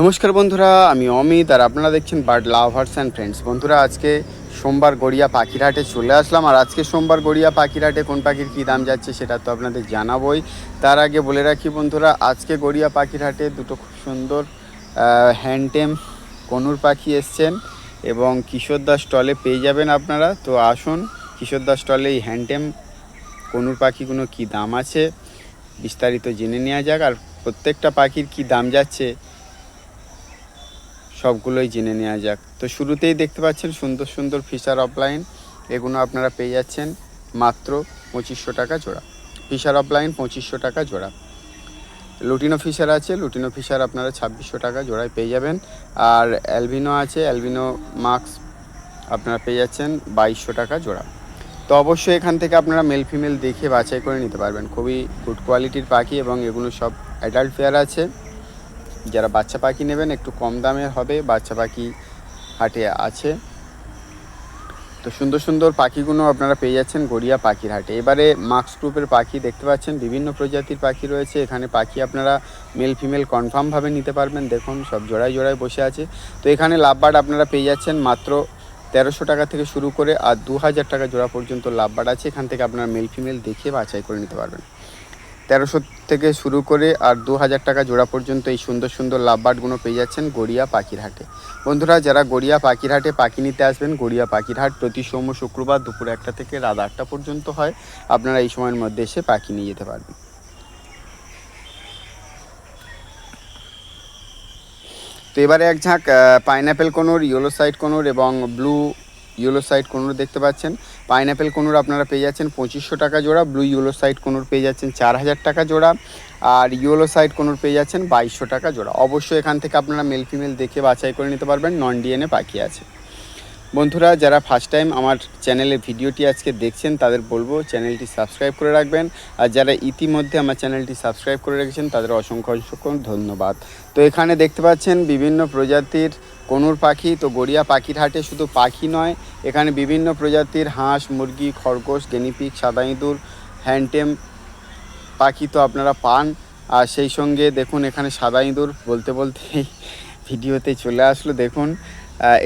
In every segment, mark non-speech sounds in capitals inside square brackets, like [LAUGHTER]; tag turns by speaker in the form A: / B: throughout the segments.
A: নমস্কার বন্ধুরা, আমি অমিত আর আপনারা দেখছেন বার্ড লাভার্স অ্যান্ড ফ্রেন্ডস বন্ধুরা, আজকে সোমবার গড়িয়া পাখিরহাটে চলে আসলাম। আর আজকে সোমবার গড়িয়া পাখিরহাটে কোন পাখির কী দাম যাচ্ছে সেটা তো আপনাদের জানাবোই। তার আগে বলে রাখি বন্ধুরা, আজকে গড়িয়া পাখিরহাটে দুটো খুব সুন্দর হ্যান্ডটেম কনুর পাখি এসছেন এবং কিশোর দাস স্টলে পেয়ে যাবেন আপনারা। তো আসুন, কিশোর দাস স্টলে এই হ্যান্ডটেম কনুর পাখিগুলো কী দাম আছে বিস্তারিত জেনে নেওয়া যাক। আর প্রত্যেকটা পাখির কী দাম যাচ্ছে সবগুলোই জেনে নেওয়া যাক। তো শুরুতেই দেখতে পাচ্ছেন সুন্দর সুন্দর ফিশার অফলাইন। এগুলো আপনারা পেয়ে যাচ্ছেন মাত্র পঁচিশশো টাকা জোড়া। ফিশার অফলাইন পঁচিশশো টাকা জোড়া। লুটিনো ফিশার আছে, লুটিনো ফিশার আপনারা ছাব্বিশশো টাকা জোড়ায় পেয়ে যাবেন। আর অ্যালবিনো আছে, অ্যালবিনো মাস্ক আপনারা পেয়ে যাচ্ছেন বাইশশো টাকা জোড়া। তো অবশ্যই এখান থেকে আপনারা মেল ফিমেল দেখে বাছাই করে নিতে পারবেন। খুবই গুড কোয়ালিটির পাখি এবং এগুলো সব অ্যাডাল্ট ফেয়ার আছে। যারা বাচ্চা পাখি নেবেন, একটু কম দামের হবে, বাচ্চা পাখি হাটে আছে। তো সুন্দর সুন্দর পাখিগুলো আপনারা পেয়ে যাচ্ছেন গড়িয়া পাখির হাটে। এবারে মাক্স গ্রুপের পাখি দেখতে পাচ্ছেন, বিভিন্ন প্রজাতির পাখি রয়েছে। এখানে পাখি আপনারা মেল ফিমেল কনফার্মভাবে নিতে পারবেন। দেখুন, সব জোড়ায় জোড়ায় বসে আছে। তো এখানে লাভবার্ড আপনারা পেয়ে যাচ্ছেন মাত্র তেরোশো টাকা থেকে শুরু করে আর দু হাজার টাকা জোড়া পর্যন্ত লাভবার্ড আছে। এখান থেকে আপনারা মেল ফিমেল দেখে বাছাই করে নিতে পারবেন। তেরোশো থেকে শুরু করে আর দু হাজার টাকা জোড়া পর্যন্ত এই সুন্দর সুন্দর লাভবার্ডগুলো পেয়ে যাচ্ছেন গড়িয়া পাখিরহাটে। বন্ধুরা, যারা গড়িয়া পাখিরহাটে পাখি নিতে আসবেন, গড়িয়া পাখিরহাট প্রতি সোম শুক্রবার দুপুর একটা থেকে রাত আটটা পর্যন্ত হয়। আপনারা এই সময়ের মধ্যে এসে পাখি নিয়ে যেতে পারবেন। তো এবারে এক ঝাঁক pineapple conure, yellow side conure এবং ব্লু ইয়েলো সাইড কোনোর দেখতে পাচ্ছেন। পাইনঅ্যাপেল কোনোর আপনারা পেয়ে যাচ্ছেন পঁচিশশো টাকা জোড়া, ব্লু ইয়েলো সাইড কোনোর পেয়ে যাচ্ছেন চার হাজার টাকা জোড়া, আর ইয়েলো সাইড কোনোর পেয়ে যাচ্ছেন বাইশশো টাকা জোড়া। অবশ্যই এখান থেকে আপনারা মেল ফিমেল দেখে বাছাই করে নিতে পারবেন, নন ডিএনএ পাখি আছে। বন্ধুরা, যারা ফার্স্ট টাইম আমার চ্যানেলে ভিডিওটি আজকে দেখছেন, তাদের বলব চ্যানেলটি সাবস্ক্রাইব করে রাখবেন। আর যারা ইতিমধ্যে আমার চ্যানেলটি সাবস্ক্রাইব করে রেখেছেন, তাদের অসংখ্য অসংখ্য ধন্যবাদ। তো এখানে দেখতে পাচ্ছেন বিভিন্ন প্রজাতির কনুর পাখি। তো গড়িয়া পাখির হাটে শুধু পাখি নয়, এখানে বিভিন্ন প্রজাতির হাঁস, মুরগি, খরগোশ গেনিপিক সাদা ইঁদুর, হ্যান্ডটেম পাখি তো আপনারা পান। আর সেই সঙ্গে দেখুন, এখানে সাদা ইঁদুর বলতে বলতে [LAUGHS] ভিডিওতে চলে আসলো। দেখুন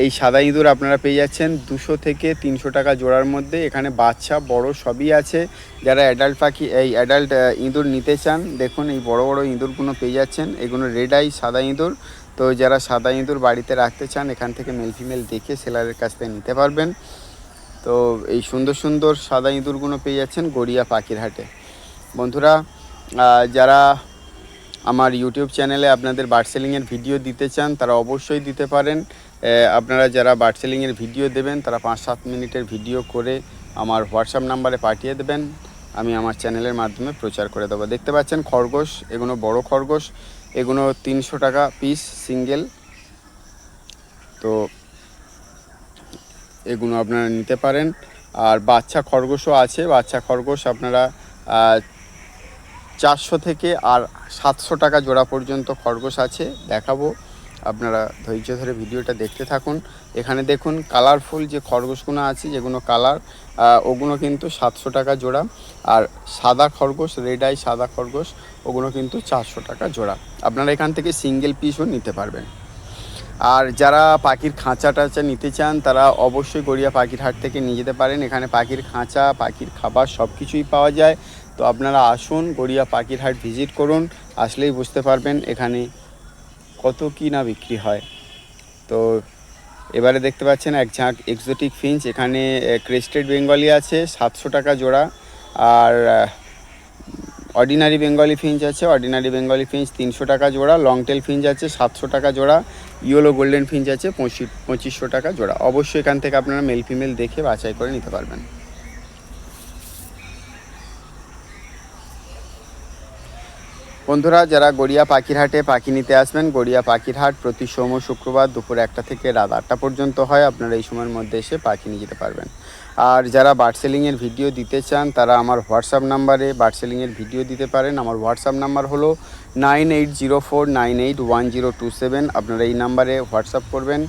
A: এই সাদা ইঁদুর আপনারা পেয়ে যাচ্ছেন দুশো থেকে তিনশো টাকা জোড়ার মধ্যে। এখানে বাচ্চা, বড় সবই আছে। যারা অ্যাডাল্ট পাখি, এই অ্যাডাল্ট ইঁদুর নিতে চান, দেখুন এই বড় বড় ইঁদুরগুলো পেয়ে যাচ্ছেন। এগুলো রেড আই সাদা ইঁদুর। তো যারা সাদা ইঁদুর বাড়িতে রাখতে চান, এখান থেকে মেল ফিমেল দেখে সেলারের কাছ থেকে নিতে পারবেন। তো এই সুন্দর সুন্দর সাদা ইঁদুরগুলো পেয়ে যাচ্ছেন গড়িয়া পাখির হাটে। বন্ধুরা যারা আমার ইউটিউব চ্যানেলে আপনাদের বার্ড সেলিংয়ের ভিডিও দিতে চান, তারা অবশ্যই দিতে পারেন। আপনারা যারা বার্ড সেলিংয়ের ভিডিও দেবেন, তারা পাঁচ সাত মিনিটের ভিডিও করে আমার হোয়াটসঅ্যাপ নাম্বারে পাঠিয়ে দেবেন। আমি আমার চ্যানেলের মাধ্যমে প্রচার করে দেবো। দেখতে পাচ্ছেন খরগোশ, এগুলো বড় খরগোশ। এগুলো তিনশো টাকা পিস, সিঙ্গেল। তো এগুলো আপনারা নিতে পারেন। আর বাচ্চা খরগোশও আছে। বাচ্চা খরগোশ আপনারা চারশো থেকে আর সাতশো টাকা জোড়া পর্যন্ত খরগোশ আছে। দেখাবো। আপনারা ধৈর্য ধরে ভিডিওটা দেখতে থাকুন। এখানে দেখুন কালারফুল যে খরগোশগুলো আছে, যেগুলো কালার ওগুলো কিন্তু সাতশো টাকা জোড়া। আর সাদা খরগোশ রেড আই সাদা খরগোশ, ওগুলো কিন্তু চারশো টাকা জোড়া। আপনারা এখান থেকে সিঙ্গেল পিসও নিতে পারবেন। আর যারা পাখির খাঁচা টাচা নিতে চান, তারা অবশ্যই গড়িয়া পাখির হাট থেকে নিয়ে যেতে পারেন। এখানে পাখির খাঁচা, পাখির খাবার সব কিছুই পাওয়া যায়। তো আপনারা আসুন, গড়িয়া পাখির হাট ভিজিট করুন। আসলেই বুঝতে পারবেন এখানে কত কি না বিক্রি হয়। তো এবারে দেখতে পাচ্ছেন এক ঝাঁক এক্সোটিক ফিঞ্চ এখানে ক্রেস্টেড বেঙ্গলি আছে, সাতশো টাকা জোড়া। আর অর্ডিনারি বেঙ্গলি ফিঞ্চ আছে অর্ডিনারি বেঙ্গলি ফিঞ্চ তিনশো টাকা জোড়া লং টেল ফিঞ্চ আছে সাতশো টাকা জোড়া ইয়েলো গোল্ডেন ফিঞ্চ আছে পঁচিশ, পঁচিশশো টাকা জোড়া। অবশ্যই এখান থেকে আপনারা মেল ফিমেল দেখে বাছাই করে নিতে পারবেন। বন্ধুরা, যারা গড়িয়া পাখিরহাটে পাখি নিতে আসবেন, গড়িয়া পাখিরহাট প্রতি সোম শুক্রবার দুপুর একটা থেকে রাত আটটা পর্যন্ত হয়। আপনারা এই সময়ের মধ্যে এসে পাখি নিয়ে যেতে পারবেন। আর যারা বার্ড সেলিংয়ের ভিডিও দিতে চান, তারা আমার হোয়াটসঅ্যাপ নাম্বারে বার্ড সেলিংয়ের ভিডিও দিতে পারেন। আমার হোয়াটসঅ্যাপ নাম্বার হলো nine eight zero four nine eight one zero two seven. আপনারা এই নাম্বারে হোয়াটসঅ্যাপ করবেন।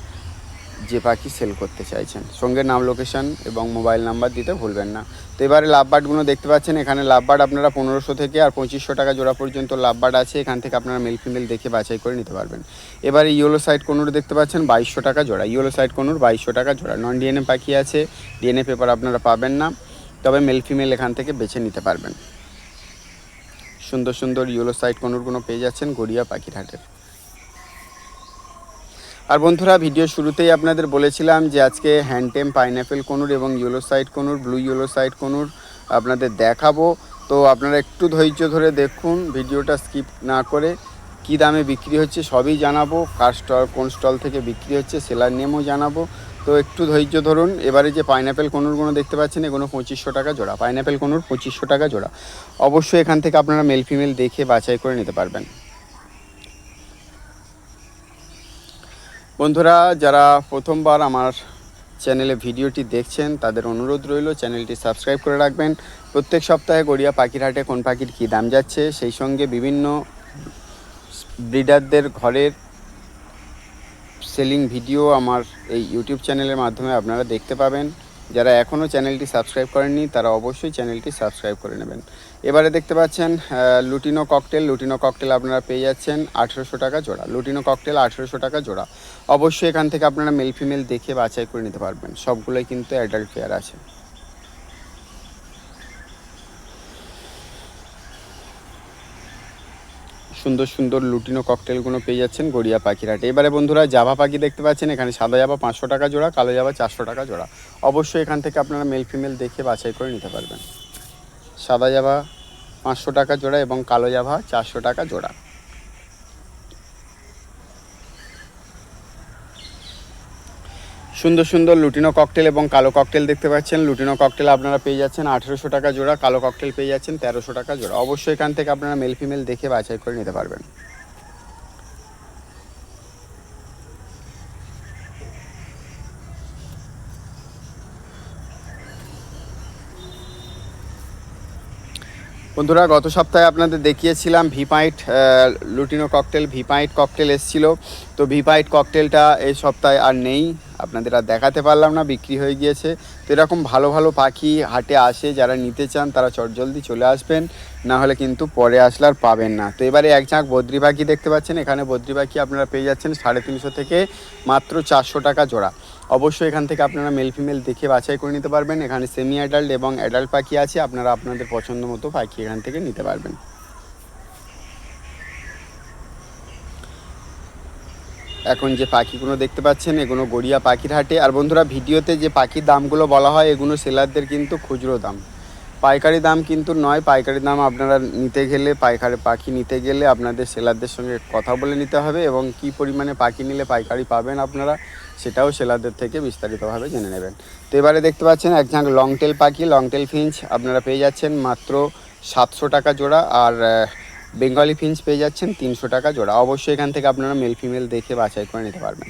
A: যে পাখি সেল করতে চাইছেন। সঙ্গে নাম লোকেশন এবং মোবাইল নাম্বার দিতে ভুলবেন না। তো এবারে লাভবার্ডগুলো দেখতে পাচ্ছেন, এখানে লাভবার্ড আপনারা পনেরোশো থেকে আর পঁচিশশো টাকা জোড়া পর্যন্ত লাভবার্ড আছে, এখান থেকে আপনারা মেল ফিমেল দেখে বাছাই করে নিতে পারবেন। এবারে ইয়েলো সাইড কোনুর দেখতে পাচ্ছেন, বাইশশো টাকা জোড়া। ইয়েলো সাইড কোনুর বাইশশো টাকা জোড়া। নন ডিএনএ পাখি আছে ডিএনএ পেপার আপনারা পাবেন না, তবে মেল ফিমেল এখান থেকে বেছে নিতে পারবেন। সুন্দর সুন্দর ইয়েলো সাইড কোনুরগুলো পেয়ে যাচ্ছেন গড়িয়া পাখির হাটের। আর বন্ধুরা, ভিডিও শুরুতেই আপনাদের বলেছিলাম যে আজকে হ্যান্ডটেম পাইনঅ্যাপেল কনুর এবং yellow side conure, blue yellow side conure আপনাদের দেখাবো। তো আপনারা একটু ধৈর্য ধরে দেখুন, ভিডিওটা স্কিপ না করে কী দামে বিক্রি হচ্ছে সবই জানাব, কার স্টল, কোন স্টল থেকে বিক্রি হচ্ছে সেলার নেমও জানাব। তো একটু ধৈর্য ধরুন, এবারে যে পাইনঅ্যাপেল কোনুরগুলো দেখতে পাচ্ছেন, এগুলো পঁচিশশো টাকা জোড়া পাইনঅ্যাপেল কোনুর পঁচিশশো টাকা জোড়া। অবশ্যই এখান থেকে আপনারা মেল ফিমেল দেখে বাছাই করে নিতে পারবেন। বন্ধুরা, যারা প্রথমবার আমার চ্যানেলে ভিডিওটি দেখছেন, তাদের অনুরোধ রইল চ্যানেলটি সাবস্ক্রাইব করে রাখবেন। প্রত্যেক সপ্তাহে গড়িয়া পাখির হাটে কোন পাখির কী দাম যাচ্ছে, সেই সঙ্গে বিভিন্ন ব্রিডারদের ঘরের সেলিং ভিডিও আমার এই ইউটিউব চ্যানেলের মাধ্যমে আপনারা দেখতে পাবেন। যারা এখনও চ্যানেলটি সাবস্ক্রাইব করেননি, তারা অবশ্যই চ্যানেলটি সাবস্ক্রাইব করে নেবেন। এবারে দেখতে পাচ্ছেন লুটিনো ককটেল লুটিনো ককটেল আপনারা পেয়ে যাচ্ছেন আঠেরোশো টাকা জোড়া। লুটিনো ককটেল আঠেরোশো টাকা জোড়া। অবশ্যই এখান থেকে আপনারা মেল ফিমেল দেখে বাছাই করে নিতে পারবেন। সবগুলোই কিন্তু অ্যাডাল্ট পেয়ার আছে। সুন্দর সুন্দর লুটিনো ককটেলগুলো পেয়ে যাচ্ছেন গড়িয়া পাখির হাটে এবারে বন্ধুরা, জাভা পাখি দেখতে পাচ্ছেন, এখানে সাদা জাভা পাঁচশো টাকা জোড়া, কালো জাভা চারশো টাকা জোড়া। অবশ্যই এখান থেকে আপনারা মেল ফিমেল দেখে বাছাই করে নিতে পারবেন। সাদা জাভা পাঁচশো টাকা জোড়া এবং কালো জাভা চারশো টাকা জোড়া। সুন্দর সুন্দর লুটিনো ককটেল এবং কালো ককটেল দেখতে পাচ্ছেন। লুটিনো ককটেল আপনারা পেয়ে যাচ্ছেন আঠেরোশো টাকা জোড়া, কালো ককটেল পেয়ে যাচ্ছেন তেরোশো টাকা জোড়া। অবশ্যই এখান থেকে আপনারা মেল ফিমেল দেখে বাছাই করে নিতে পারবেন। বন্ধুরা, গত সপ্তাহে আপনাদের দেখিয়েছিলাম ভিপাইট লুটিনো ককটেল ভিপাইট ককটেল এসছিল। তো ভিপাইট ককটেলটা এই সপ্তাহে আর নেই, আপনাদের আর দেখাতে পারলাম না, বিক্রি হয়ে গিয়েছে। তো এরকম ভালো ভালো পাখি হাটে আসে, যারা নিতে চান তারা চটজলদি চলে আসবেন। না হলে কিন্তু পরে আসলে আর পাবেন না। তো এবারে এক ঝাঁক বদ্রি পাখি দেখতে পাচ্ছেন, এখানে বদ্রি পাখি আপনারা পেয়ে যাচ্ছেন সাড়ে তিনশো থেকে মাত্র চারশো টাকা জোড়া। অবশ্যই এখান থেকে আপনারা মেল ফিমেল দেখে বাছাই করে নিতে পারবেন। এখানে সেমি অ্যাডাল্ট এবং অ্যাডাল্ট পাখি আছে, আপনারা আপনাদের পছন্দ মতো পাখি এখান থেকে নিতে পারবেন। এখন যে পাখিগুলো দেখতে পাচ্ছেন, এগুলো গড়িয়া পাখির হাটে। আর বন্ধুরা, ভিডিওতে যে পাখির দামগুলো বলা হয়, এগুলো সেলারদের কিন্তু খুচরো দাম। পাইকারি দাম কিন্তু নয়, পাইকারি দাম আপনারা নিতে গেলে, পাইকারি পাখি নিতে গেলে আপনাদের সেলারদের সঙ্গে কথা বলে নিতে হবে এবং কি পরিমাণে পাখি নিলে পাইকারি পাবেন আপনারা সেটাও সেলারদের থেকে বিস্তারিতভাবে জেনে নেবেন। তো এবারে দেখতে পাচ্ছেন এক ঝাঁক লং টেল পাখি লং টেল ফিঞ্চ আপনারা পেয়ে যাচ্ছেন মাত্র সাতশো টাকা জোড়া আর বেঙ্গলি ফিঞ্চ পেয়ে যাচ্ছেন তিনশো টাকা জোড়া। অবশ্যই এখান থেকে আপনারা মেল ফিমেল দেখে বাছাই করে নিতে পারবেন।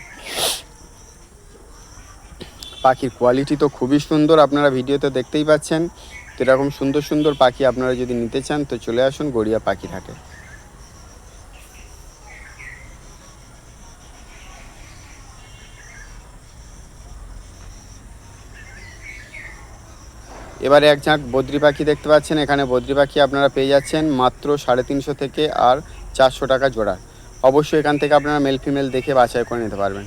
A: পাখির কোয়ালিটি তো খুবই সুন্দর, আপনারা ভিডিওতে দেখতেই পাচ্ছেন। তো এরকম সুন্দর সুন্দর পাখি আপনারা যদি নিতে চান, তো চলে আসুন গড়িয়া পাখির হাটে। এবারে এক ঝাঁক বদ্রি পাখি দেখতে পাচ্ছেন। এখানে বদ্রি পাখি আপনারা পেয়ে যাচ্ছেন মাত্র সাড়ে তিনশো থেকে আর চারশো টাকা জোড়া। অবশ্যই এখান থেকে আপনারা মেল ফিমেল দেখে বাছাই করে নিতে পারবেন।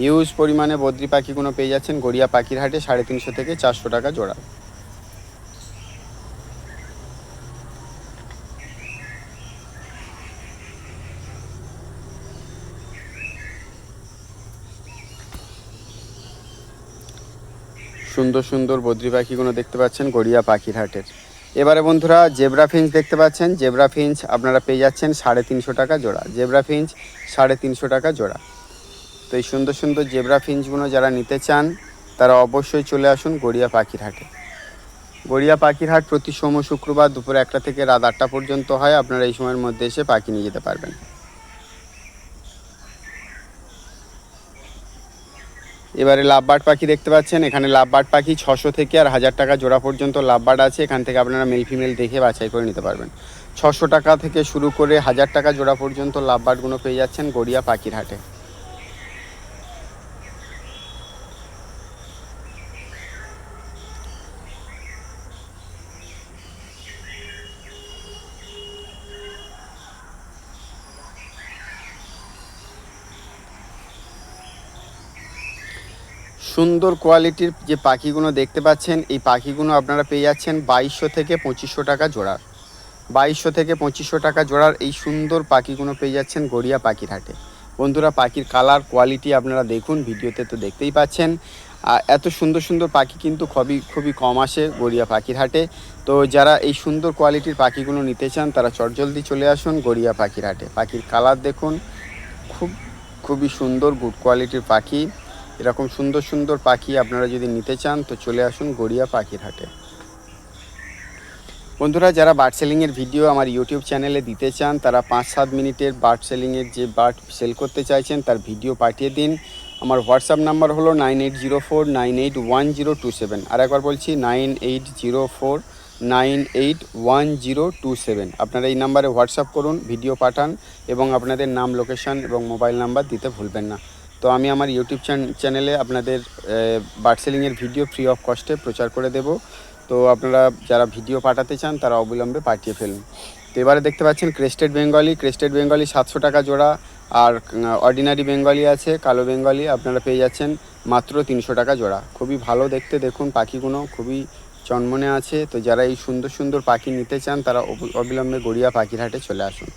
A: হিউজ পরিমাণে বদ্রি পাখিগুলো পেয়ে যাচ্ছেন গড়িয়া পাখির হাটে সাড়ে তিনশো থেকে চারশো টাকা জোড়া। সুন্দর সুন্দর বদ্রি পাখিগুলো দেখতে পাচ্ছেন, গড়িয়া পাখির হাটের। এবারে বন্ধুরা, জেব্রা ফিঞ্চ দেখতে পাচ্ছেন। জেব্রা ফিঞ্চ আপনারা পেয়ে যাচ্ছেন সাড়ে তিনশো টাকা জোড়া। জেব্রা ফিঞ্চ সাড়ে তিনশো টাকা জোড়া। তো এই সুন্দর সুন্দর জেব্রা ফিঞ্চগুলো যারা নিতে চান, তারা অবশ্যই চলে আসুন গড়িয়া পাখির হাটে। গড়িয়া পাখির হাট প্রতি সোম, শুক্রবার দুপুর একটা থেকে রাত আটটা পর্যন্ত হয়। আপনারা এই সময়ের মধ্যে এসে পাখি নিয়ে যেতে পারবেন। এবারে লাভবার্ড পাখি দেখতে পাচ্ছেন। এখানে লাভবার্ড পাখি ছশো থেকে আর হাজার টাকা জোড়া পর্যন্ত লাভবার্ড আছে। এখান থেকে আপনারা মেল ফিমেল দেখে বাছাই করে নিতে পারবেন। ছশো টাকা থেকে শুরু করে হাজার টাকা জোড়া পর্যন্ত লাভবার্ডগুলো পেয়ে যাচ্ছেন গড়িয়া পাখির হাটে। সুন্দর কোয়ালিটির যে পাখিগুলো দেখতে পাচ্ছেন, এই পাখিগুলো আপনারা পেয়ে যাচ্ছেন বাইশশো থেকে পঁচিশশো টাকা জোড়ার। বাইশশো থেকে পঁচিশশো টাকা জোড়ার এই সুন্দর পাখিগুলো পেয়ে যাচ্ছেন গড়িয়া পাখির হাটে। বন্ধুরা, পাখির কালার, কোয়ালিটি আপনারা দেখুন, ভিডিওতে তো দেখতেই পাচ্ছেন। আর এত সুন্দর সুন্দর পাখি কিন্তু খুবই খুবই কম আসে গড়িয়া পাখির হাটে। তো যারা এই সুন্দর কোয়ালিটির পাখিগুলো নিতে চান, তারা চটজলদি চলে আসুন গড়িয়া পাখির হাটে। পাখির কালার দেখুন, খুব, খুবই সুন্দর, গুড কোয়ালিটির পাখি। এরকম সুন্দর সুন্দর পাখি আপনারা যদি নিতে চান, তো চলে আসুন গড়িয়া পাখির হাটে। বন্ধুরা, যারা বার্ড সেলিংয়ের ভিডিও আমার ইউটিউব চ্যানেলে দিতে চান, তারা পাঁচ সাত মিনিটের বার্ড সেলিংয়ের যে বার্ড সেল করতে চাইছেন, তার ভিডিও পাঠিয়ে দিন। আমার হোয়াটসঅ্যাপ নাম্বার হলো nine eight zero four, nine eight one zero two seven. আর একবার বলছি, nine eight zero four, nine eight one zero two seven. আপনারা এই নাম্বারে হোয়াটসঅ্যাপ করুন, ভিডিও পাঠান, এবং আপনাদের নাম, লোকেশন এবং মোবাইল নাম্বার দিতে ভুলবেন না। তো আমি আমার ইউটিউব চ্যানেলে আপনাদের বার্ড সেলিংয়ের ভিডিও ফ্রি অফ কস্টে প্রচার করে দেব। তো আপনারা যারা ভিডিও পাঠাতে চান, তারা অবিলম্বে পাঠিয়ে ফেলুন। তো এবারে দেখতে পাচ্ছেন ক্রেস্টেড বেঙ্গলি ক্রেস্টেড বেঙ্গলি সাতশো টাকা জোড়া, আর অর্ডিনারি বেঙ্গলি আছে, কালো বেঙ্গলি আপনারা পেয়ে যাচ্ছেন মাত্র তিনশো টাকা জোড়া। খুবই ভালো দেখতে দেখুন পাখিগুলো, খুবই চনমনে আছে। তো যারা এই সুন্দর সুন্দর পাখি নিতে চান, তারা অবিলম্বে গড়িয়া পাখির হাটে চলে আসুন।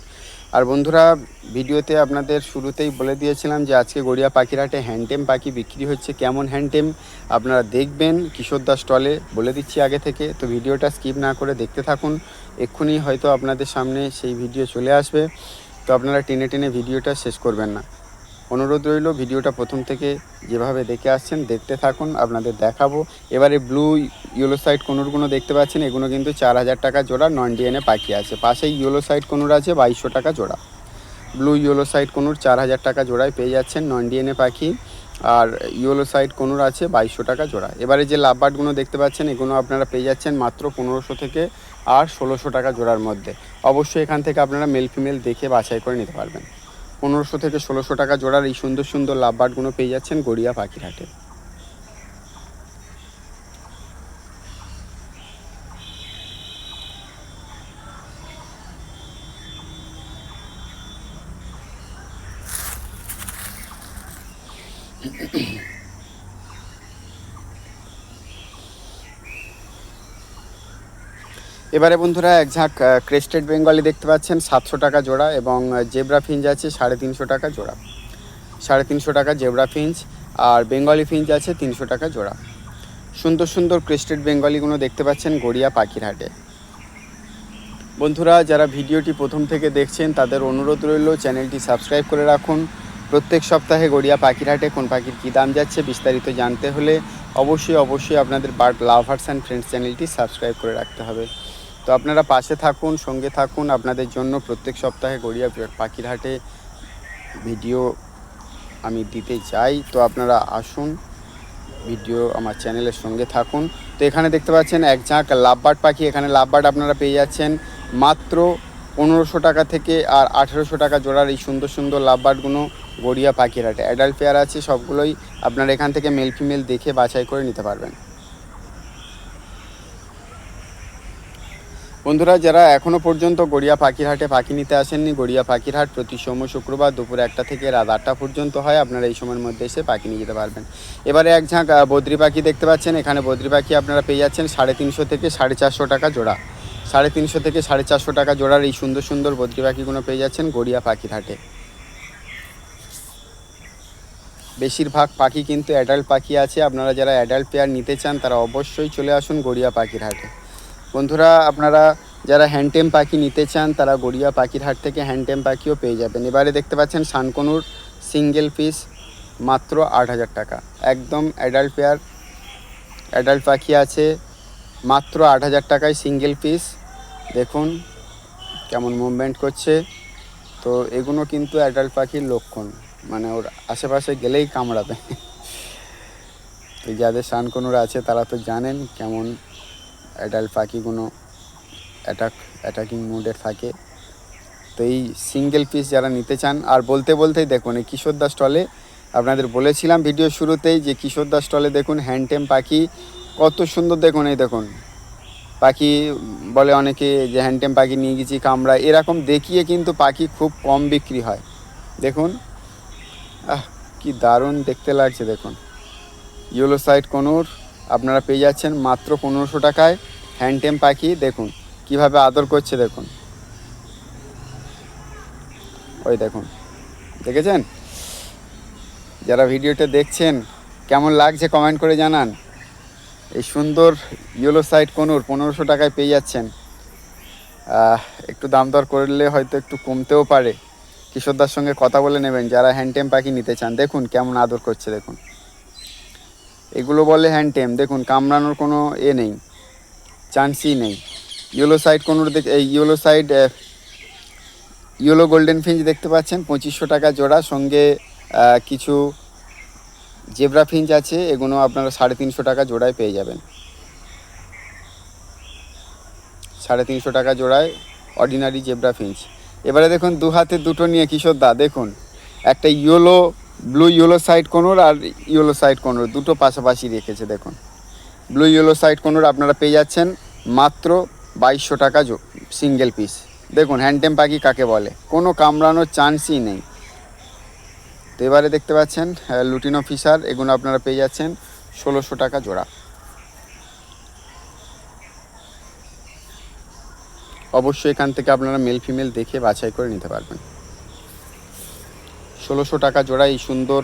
A: আর বন্ধুরা, ভিডিওতে আপনাদের শুরুতেই বলে দিয়েছিলাম যে আজকে গড়িয়া পাখির হাটে হ্যান্ডটেম পাখি বিক্রি হচ্ছে। কেমন হ্যান্ডটেম? আপনারা দেখবেন কিশোর দাস স্টলে। বলে দিচ্ছি আগে থেকে, তো ভিডিওটা স্কিপ না করে দেখতে থাকুন। এক্ষুনি হয়তো আপনাদের সামনে সেই ভিডিও চলে আসবে। তো আপনারা টেনে টেনে ভিডিওটা শেষ করবেন না। অনুরোধ রইল ভিডিওটা প্রথম থেকে যেভাবে দেখে আসছেন, দেখতে থাকুন, আপনাদের দেখাবো। এবারে ব্লু ইয়েলো সাইড কোনোরগুলো দেখতে পাচ্ছেন, এগুলো কিন্তু চার হাজার টাকা জোড়া নন ডিএনএ পাখি আছে। পাশেই ইয়েলো সাইড কোনোর আছে, বাইশশো টাকা জোড়া। ব্লু ইয়েলো সাইড কোনোর চার হাজার টাকা জোড়ায় পেয়ে যাচ্ছেন নন ডিএনএ পাখি। আর ইয়েলো সাইড কোনোর আছে, বাইশশো টাকা জোড়া। এবারে যে লাভবার্ডগুলো দেখতে পাচ্ছেন, এগুলো আপনারা পেয়ে যাচ্ছেন মাত্র পনেরোশো থেকে আর ষোলোশো টাকা জোড়ার মধ্যে। অবশ্যই এখান থেকে আপনারা মেল ফিমেল দেখে বাছাই করে নিতে পারবেন। পনেরোশো থেকে ষোলোশো টাকা জোড়ার এই সুন্দর সুন্দর লাভবার্ডগুলো পেয়ে যাচ্ছেন গড়িয়া পাখির এবারে বন্ধুরা এক ঝাঁক ক্রেস্টেড বেঙ্গলি দেখতে পাচ্ছেন, সাতশো টাকা জোড়া এবং জেব্রা ফিঞ্চ আছে সাড়ে তিনশো টাকা জোড়া। সাড়ে তিনশো টাকা জেব্রা ফিঞ্চ আর বেঙ্গলি ফিঞ্চ আছে তিনশো টাকা জোড়া। সুন্দর সুন্দর ক্রেস্টেড বেঙ্গলিগুলো দেখতে পাচ্ছেন গড়িয়া পাখির হাটে বন্ধুরা, যারা ভিডিওটি প্রথম থেকে দেখছেন, তাদের অনুরোধ রইল, চ্যানেলটি সাবস্ক্রাইব করে রাখুন। প্রত্যেক সপ্তাহে গড়িয়া পাখির হাটে কোন পাখির কী দাম যাচ্ছে বিস্তারিত জানতে হলে অবশ্যই অবশ্যই আপনাদের বার্ড লাভার্স অ্যান্ড ফ্রেন্ডস চ্যানেলটি সাবস্ক্রাইব করে রাখতে হবে। তো আপনারা পাশে থাকুন, সঙ্গে থাকুন। আপনাদের জন্য প্রত্যেক সপ্তাহে গড়িয়া পাখির হাটে ভিডিও আমি দিতে চাই। তো আপনারা আসুন, ভিডিও আমার চ্যানেলের সঙ্গে থাকুন। তো এখানে দেখতে পাচ্ছেন এক ঝাঁক লাভবার্ড পাখি। এখানে লাভবার্ড আপনারা পেয়ে যাচ্ছেন মাত্র পনেরোশো টাকা থেকে আর আঠেরোশো টাকা জোড়ার এই সুন্দর সুন্দর লাভবার্ডগুলো গড়িয়া পাখির হাটে অ্যাডাল্ট পেয়ার আছে, সবগুলোই আপনারা এখান থেকে মেল ফিমেল দেখে বাছাই করে নিতে পারবেন। বন্ধুরা, যারা এখনও পর্যন্ত গড়িয়া পাখিরহাটে পাখি নিতে আসেননি, গড়িয়া পাখিরহাট প্রতি সোম শুক্রবার দুপুর একটা থেকে রাত আটটা পর্যন্ত হয়। আপনারা এই সময়ের মধ্যে এসে পাখি নিয়ে যেতে পারবেন। এবারে এক ঝাঁক বদ্রি পাখি দেখতে পাচ্ছেন। এখানে বদ্রি পাখি আপনারা পেয়ে যাচ্ছেন সাড়ে তিনশো থেকে সাড়ে চারশো টাকা জোড়া। সাড়ে তিনশো থেকে সাড়ে চারশো টাকা জোড়ার এই সুন্দর সুন্দর বদ্রি পাখিগুলো পেয়ে যাচ্ছেন গড়িয়া পাখির হাটে বেশিরভাগ পাখি কিন্তু অ্যাডাল্ট পাখি আছে। আপনারা যারা অ্যাডাল্ট পেয়ার নিতে চান, তারা অবশ্যই চলে আসুন গড়িয়া পাখির হাটে বন্ধুরা, আপনারা যারা হ্যান্ডটেম পাখি নিতে চান, তারা গড়িয়া পাখির হাট থেকে হ্যান্ডটেম পাখিও পেয়ে যাবেন। এবারে দেখতে পাচ্ছেন শানকনুর সিঙ্গেল পিস মাত্র আট হাজার টাকা। একদম অ্যাডাল্ট পেয়ার অ্যাডাল্ট পাখি আছে, মাত্র আট হাজার টাকায় সিঙ্গেল পিস দেখুন কেমন মুভমেন্ট করছে। তো এগুলো কিন্তু অ্যাডাল্ট পাখির লক্ষণ মানে ওর আশেপাশে গেলেই কামড়াবে। তো যাদের শানকনুর আছে, তারা তো জানেন কেমন অ্যাডাল্ট পাখিগুলো অ্যাটাক অ্যাটাকিং মুডে থাকে তো এই সিঙ্গেল পিস যারা নিতে চান, আর বলতে বলতেই দেখুন, এই কিশোর দাস স্টলে আপনাদের বলেছিলাম ভিডিও শুরুতেই যে কিশোর দাস স্টলে দেখুন হ্যান্ডটেম পাখি, কত সুন্দর দেখুন, এই দেখুন। পাখি বলে অনেকে যে হ্যান্ডটেম পাখি নিয়ে গেছি, কামড়া, এরকম দেখিয়ে কিন্তু পাখি খুব কম বিক্রি হয়। দেখুন, আহ, কি দারুণ দেখতে লাগছে, দেখুন। ইয়েলো সাইড কোনুর আপনারা পেয়ে যাচ্ছেন মাত্র পনেরোশো টাকায় হ্যান্ডটেম পাখি। দেখুন, কীভাবে আদর করছে, দেখুন। ওই দেখুন, দেখেছেন? যারা ভিডিওটা দেখছেন, কেমন লাগছে কমেন্ট করে জানান। এই সুন্দর ইয়েলো সাইড কোনুর পনেরোশো টাকায় পেয়ে যাচ্ছেন। একটু দাম দর করলে হয়তো একটু কমতেও পারে। কিশোরদার সঙ্গে কথা বলে নেবেন, যারা হ্যান্ডটেম পাখি নিতে চান। দেখুন, কেমন আদর করছে, দেখুন। এগুলো বলে হ্যান্ডটেম দেখুন, কামড়ানোর কোনো এ নেই চান্সই নেই। ইয়েলো সাইড কোনো দেখ এই yellow side yellow golden finch দেখতে পাচ্ছেন, পঁচিশশো টাকা জোড়া। সঙ্গে কিছু জেব্রা ফিঞ্চ আছে, এগুলো আপনারা সাড়ে তিনশো টাকা জোড়ায় পেয়ে যাবেন। সাড়ে তিনশো টাকা জোড়ায় অর্ডিনারি জেব্রা ফিঞ্চ এবারে দেখুন দু হাতে দুটো নিয়ে কিশোর দা, দেখুন, একটা yellow blue yellow side conure আর ইয়েলো সাইড কোনোর দুটো পাশাপাশি রেখেছে দেখুন। ব্লু ইয়েলো সাইড কোনোর আপনারা পেয়ে যাচ্ছেন মাত্র বাইশশো টাকা সিঙ্গেল পিস দেখুন হ্যান্ডটেম পাখি কাকে বলে? কোনো কামড়ানোর চান্সই নেই। তো এবারে দেখতে পাচ্ছেন লুটিনো ফিশার এগুলো আপনারা পেয়ে যাচ্ছেন ষোলোশো টাকা জোড়া। অবশ্যই এখান থেকে আপনারা মেল ফিমেল দেখে বাছাই করে নিতে পারবেন। ষোলোশো টাকা জোড়া এই সুন্দর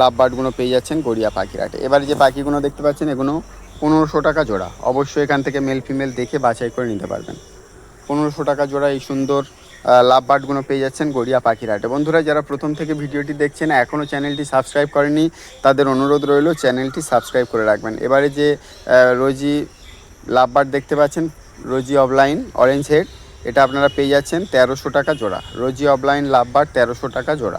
A: লাভ বার্ডগুলো পেয়ে যাচ্ছেন গড়িয়া পাখিরাটে। এবারে যে পাখিগুলো দেখতে পাচ্ছেন, এগুলো পনেরোশো টাকা জোড়া। অবশ্যই এখান থেকে মেল ফিমেল দেখে বাছাই করে নিতে পারবেন। পনেরোশো টাকা জোড়া এই সুন্দর লাভ বার্ডগুলো পেয়ে যাচ্ছেন গড়িয়া পাখিরাটে। বন্ধুরা, যারা প্রথম থেকে ভিডিওটি দেখছেন, এখনও চ্যানেলটি সাবস্ক্রাইব করেনি তাদের অনুরোধ রইল চ্যানেলটি সাবস্ক্রাইব করে রাখবেন। এবারে যে রোজি লাভ বার্ড দেখতে পাচ্ছেন, রোজি অফলাইন অরেঞ্জ হেড এটা আপনারা পেয়ে যাচ্ছেন তেরোশো টাকা জোড়া। রোজি অফলাইন লাভবার তেরোশো টাকা জোড়া।